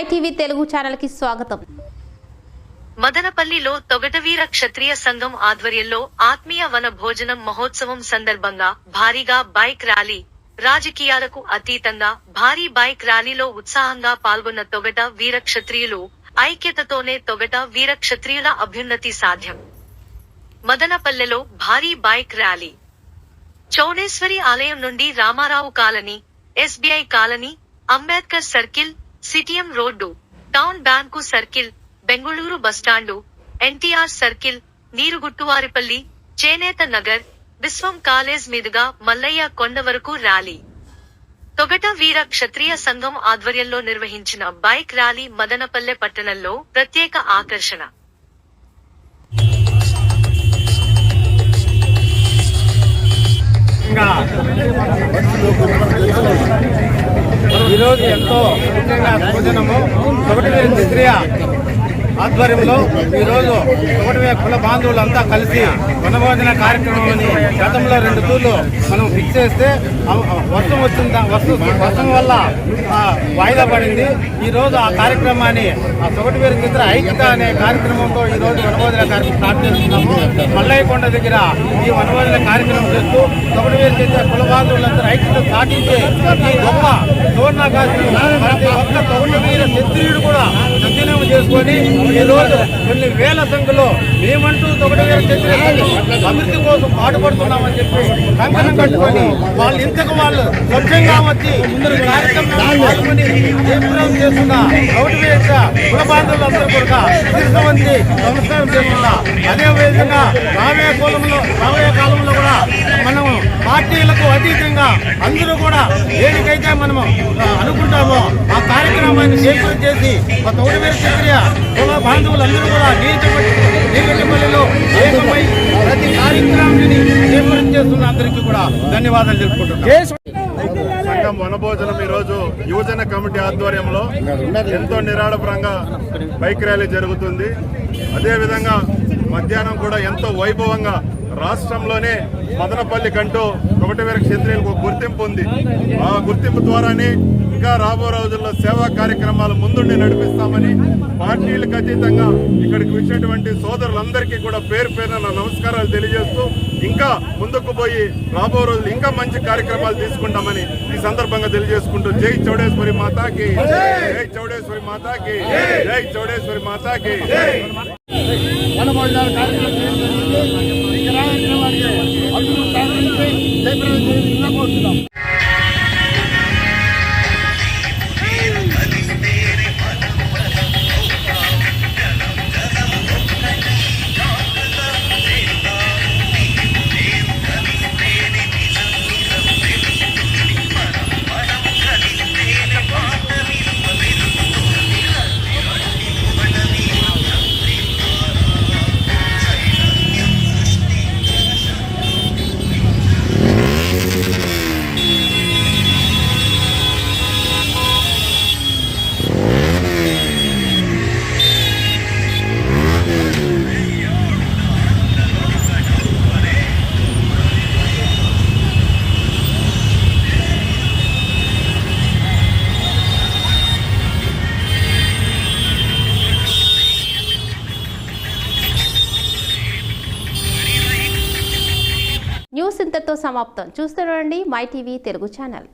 My TV Telugu ఛానల్కి స్వాగతం. మదనపల్లిలో తొగటవీర క్షత్రియ సంఘం ఆధ్వర్యంలో ఆత్మీయ వన భోజనం మహోత్సవం సందర్భంగా భారీగా బైక్ ర్యాలీ రాజకీయాలకు అతీతంగా భారీ బైక్ ర్యాలీలో ఉత్సాహంగా పాల్గొన్న తొగట వీర క్షత్రియులు ఐక్యతతోనే తొగట వీర క్షత్రియుల అభ్యున్నతి సాధ్యం. మదనపల్లెలో భారీ బైక్ ర్యాలీ. చౌడేశ్వరి ఆలయం నుండి Ramarao colony SBI colony Ambedkar circle CTM road town bank circle Bengaluru bus stand NTR circle Neeruguttuvaripalli Chenetha Nagar విశ్వం కాలేజ్ మీదుగా మల్లయ్య కొండ వరకు ర్యాలీ. తొగట వీర క్షత్రియ సంఘం ఆధ్వర్యంలో నిర్వహించిన బైక్ ర్యాలీ మదనపల్లె పట్టణంలో ప్రత్యేక ఆకర్షణ. ముఖ్యంగా భోజనము. ఒకటి చిత్రియ ఆధ్వర్యంలో ఈరోజు ఒకటి కుల బాంధవులంతా కలిసి వనభోజన కార్యక్రమాన్ని గతంలో రెండు తూర్లు మనం ఫిక్స్ చేస్తే వర్షం వచ్చింది వర్షం వర్షం వల్ల వాయిదా పడింది. ఈ రోజు ఆ కార్యక్రమాన్ని ఆ సొగటివేరు చిత్ర ఐక్యత అనే కార్యక్రమంతో ఈ రోజు వనభోజన కార్యక్రమం స్టార్ట్ చేస్తున్నాము. మల్లయ్యకొండ దగ్గర ఈ వనభోజన కార్యక్రమం చేస్తూ సొగటివేరు చిత్ర కుల బాంధవులందరూ ఐక్యత సాధించి ఈ గొప్ప సువర్ణాకాశం ప్రతి ఒక్క తొగటవీర క్షత్రియుడు కూడా తీసుకొని ఈరోజు కొన్ని వేల సంఖ్యలో మేమంటూ తొగటవీర క్షత్రియులు అభివృద్ధి కోసం పాటుపడుతున్నామని చెప్పి కంకణం కట్టుకొని వాళ్ళు ఇంతకు వాళ్ళు స్వచ్ఛంగా వచ్చి ముందు కార్యక్రమంలో పాల్గొని జయప్రదం చేస్తున్న తొగటవీర కుల బాంధవులందరూ కూడా శిరసవంతి నమస్కారం చేస్తున్నా అదే విధంగా రాబోయే కాలంలో రాబోయే కాలంలో కూడా మనము పార్టీలకు అతీతంగా అందరూ కూడా దేనికైతే మనము అనుకుంటామో ఆ కార్యక్రమాన్ని చేపట్టి చేసి మా తోడువేరు కుల బాంధవులందరూ కూడా నీటిపల్లిలో ఏకమై ప్రతి కార్యక్రమాన్ని చేపట్టి చేస్తున్న అందరికీ కూడా ధన్యవాదాలు తెలుపుకుంటున్నాను సంఘం వనభోజనం ఈ రోజు యువజన కమిటీ ఆధ్వర్యంలో ఎంతో నిరాడపరంగా బైక్ ర్యాలీ జరుగుతుంది. అదే విధంగా మధ్యాహ్నం కూడా ఎంతో వైభవంగా రాష్ట్రంలోనే మదనపల్లి కంటూ ఒకటివేర క్షేత్రీయులకు గుర్తింపు ఉంది. ఆ గుర్తింపు ద్వారానే ఇంకా రాబో రోజుల్లో సేవా కార్యక్రమాలు ముందుండి నడిపిస్తామని పార్టీలకు అతీతంగా ఇక్కడికి వచ్చినటువంటి సోదరులందరికీ కూడా పేరు పేరున నా నమస్కారాలు తెలియజేస్తూ ఇంకా ముందుకు పోయి రాబో రోజులు ఇంకా మంచి కార్యక్రమాలు తీసుకుంటామని ఈ సందర్భంగా తెలియజేసుకుంటూ జై చౌడేశ్వరి మాతాకి జై చౌడేశ్వరి మాతాకి జై చౌడేశ్వరి మాతాకి. వనభోజనాల కార్యక్రమం చేయడం జరిగింది. ఈ కార్యక్రమానికి అందరూ సహకరించి జయప్రదం చేయాల్సిందిగా కోరుతున్నాం న్యూస్ ఇంతతో సమాప్తం. చూస్తూ రండి మై టీవీ తెలుగు ఛానల్.